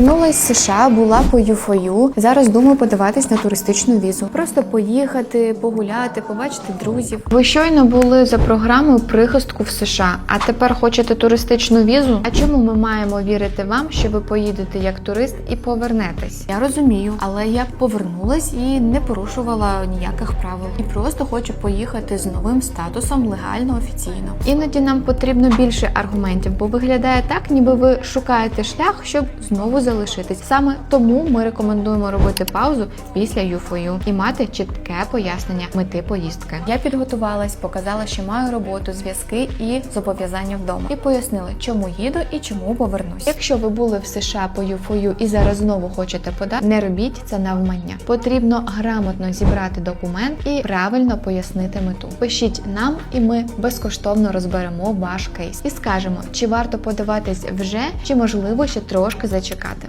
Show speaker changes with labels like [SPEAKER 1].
[SPEAKER 1] Повернулась з США, була по ЮФОЮ. Зараз думаю подаватись на туристичну візу. Просто поїхати, погуляти, побачити друзів. Ви щойно були за програмою прихистку в США, а тепер хочете туристичну візу? А чому ми маємо вірити вам, що ви поїдете як турист і повернетесь? Я розумію, але я повернулась і не порушувала ніяких правил. І просто хочу поїхати з новим статусом легально офіційно. Іноді нам потрібно більше аргументів, бо виглядає так, ніби ви шукаєте шлях, щоб знову залишитись. Саме тому ми рекомендуємо робити паузу після юфою і мати чітке пояснення мети поїздки. Я підготувалась, показала, що маю роботу, зв'язки і зобов'язання вдома, і пояснила, чому їду і чому повернусь. Якщо ви були в США по юфою і зараз знову хочете подати, не робіть це навмання. Потрібно грамотно зібрати документ і правильно пояснити мету. Пишіть нам, і ми безкоштовно розберемо ваш кейс і скажемо, чи варто подаватись вже, чи можливо ще трошки зачекати.